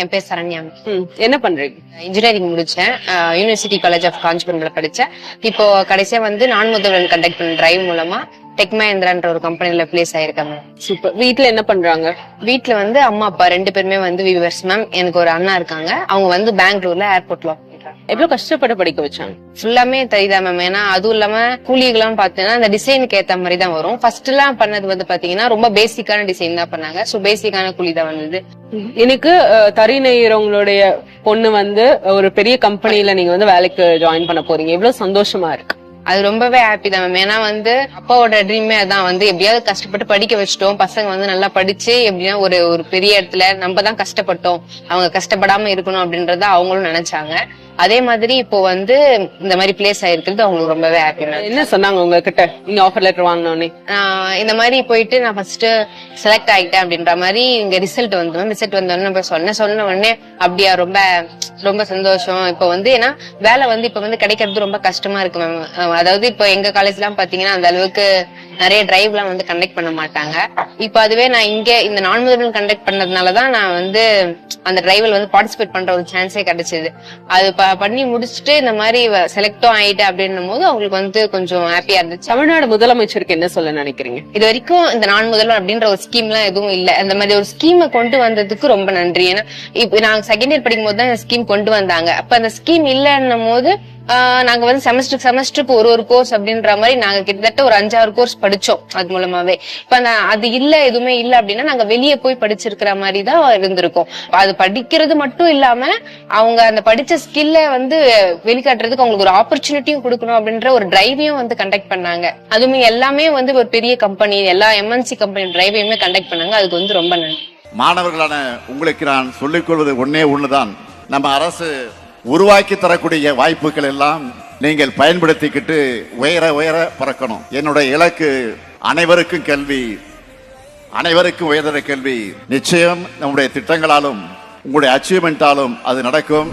என் பேர் சரண்யா. என்ன பண்றீங்க? இன்ஜினியரிங் முடிச்சேன். யூனிவர்சிட்டி காலேஜ் ஆஃப் காஞ்சிபுரம்ல படிச்சேன். இப்போ கடைசியா வந்து நான் முதல்வன் கண்டக்ட் பண்ண டிரைவ் மூலமா டெக் மஹேந்திரான்ற ஒரு கம்பெனில பிளேஸ் ஆயிருக்கேன் மேம் சூப்பர் வீட்ல என்ன பண்றாங்க? வீட்ல வந்து அம்மா அப்பா ரெண்டு பேருமே வந்து வியூவர்ஸ் மேம் எனக்கு ஒரு அண்ணா இருக்காங்க. அவங்க வந்து பெங்களூர்ல ஏர்போர்ட்ல எவ்வளவு கஷ்டப்பட்டு படிக்க வச்சாங்க ஃபுல்லாமே தெரியுதா மேம் ஏன்னா அதுவும் இல்லாம கூலிகள்லாம் பாத்தீங்கன்னா அந்த டிசைனுக்கு ஏத்த மாதிரி தான் வரும். ஃபர்ஸ்ட் எல்லாம் பண்ணது வந்து பாத்தீங்கன்னா ரொம்ப பேசிக்கான டிசைன் தான் பண்ணாங்க. சோ பேசிக்கான கூலி தான் வந்தது. எனக்கு தறி நெய்யறவங்களுடைய பொண்ணு வந்து ஒரு பெரிய கம்பெனில நீங்க வந்து வேலைக்கு ஜாயின் பண்ண போறீங்க. எவ்வளவு சந்தோஷமா இருக்கு. அது ரொம்பவே ஹாப்பி தான் மேம் ஏன்னா வந்து அப்பாவோட ட்ரீமே அதான். வந்து எப்படியாவது கஷ்டப்பட்டு படிக்க வச்சிட்டோம். பசங்க வந்து நல்லா படிச்சு எப்படின்னா ஒரு ஒரு பெரிய இடத்துல நம்ம தான் கஷ்டப்பட்டோம். அவங்க கஷ்டப்படாம இருக்கணும் அப்படின்றத அவங்களும் நினைச்சாங்க. அதே மாதிரி இப்போ வந்து இந்த மாதிரி பிளேஸ் ஆயிருக்கிறது அவங்களுக்கு ரொம்பவே ஹாப்பி மேம் என்ன சொன்னாங்க உங்ககிட்ட? நீங்க ஆஃபர் லெட்டர் வாங்கினோடனே இந்த மாதிரி போயிட்டு நான் ஃபர்ஸ்ட் செலக்ட் ஆயிட்டேன் அப்படின்ற மாதிரி இங்க ரிசல்ட் வந்து ரிசல்ட் வந்தோடனே நம்ம சொன்ன சொன்ன உடனே அப்படியா ரொம்ப ரொம்ப சந்தோஷம். இப்போ வந்து ஏன்னா வேலை வந்து இப்ப வந்து கிடைக்கிறது ரொம்ப கஷ்டமா இருக்கு மேம் அதாவது இப்போ எங்க காலேஜ் எல்லாம் பாத்தீங்கன்னா அந்த அளவுக்கு நிறைய டிரைவ் எல்லாம் வந்து கண்டக்ட் பண்ண மாட்டாங்க. இப்போ அதுவே நான் இங்க இந்த நான் முதல் கண்டக்ட் பண்ணதுனாலதான் நான் வந்து அந்த டிரைவில் வந்து பார்ட்டிசிபேட் பண்ற ஒரு சான்ஸே கிடைச்சது. அது பண்ணி முடிச்சுட்டு இந்த மாதிரி செலக்டும் ஆயிட்டு அப்படின்னும் போது அவங்களுக்கு வந்து கொஞ்சம் ஹாப்பியா இருந்துச்சு. தமிழ்நாடு முதலமைச்சருக்கு என்ன சொல்ல நினைக்கிறீங்க? இது வரைக்கும் இந்த நான் முதல்வர் அப்படின்ற ஒரு ஸ்கீம் எல்லாம் எதுவும் இல்ல. அந்த மாதிரி ஒரு ஸ்கீமை கொண்டு வந்ததுக்கு ரொம்ப நன்றி. ஏன்னா இப்ப நாங்க செகண்ட் இயர் படிக்கும் போது தான் இந்த ஸ்கீம் கொண்டு வந்தாங்க. அப்ப அந்த ஸ்கீம் இல்லன்னும் போது நாங்க வந்து செமஸ்டருக்கு செமஸ்டருக்கு ஒரு ஒரு கோர்ஸ் அப்படின்ற மாதிரி நாங்க கிட்டத்தட்ட ஒரு அஞ்சாறு கோர்ஸ் படிச்சோம் அது மூலமாவே. இப்ப அது இல்ல எதுவுமே இல்ல அப்படின்னா நாங்க வெளியே போய் படிச்சிருக்கிற மாதிரி தான் இருந்திருக்கும். அது படிக்கிறது மட்டும் இல்லாம அவங்க அந்த படிச்ச ஸ்கில்ல வந்து வெளிக்காட்டுறதுக்கு அவங்களுக்கு ஒரு ஆப்பர்ச்சுனிட்டியும் கொடுக்கணும் அப்படின்ற ஒரு டிரைவையும் வந்து கண்டக்ட் பண்ணாங்க. அதுவுமே எல்லாமே வந்து ஒரு பெரிய கம்பெனி எல்லா எம்என்சி கம்பெனி டிரைவையுமே கண்டக்ட் பண்ணாங்க. அதுக்கு வந்து ரொம்ப நன்றி. மாணவர்களான உங்களுக்கு நான் சொல்லிக் கொள்வது ஒன்னே ஒண்ணுதான். நம்ம அரசு உருவாக்கி தரக்கூடிய வாய்ப்புகள் எல்லாம் நீங்கள் பயன்படுத்திக்கிட்டு உயர உயர பறக்கணும். என்னுடைய இலக்கு அனைவருக்கும் கல்வி அனைவருக்கும் உயர்தர கல்வி. நிச்சயம் நம்முடைய திட்டங்களாலும் உங்களுடைய அச்சீவ்மெண்ட்டாலும் அது நடக்கும்.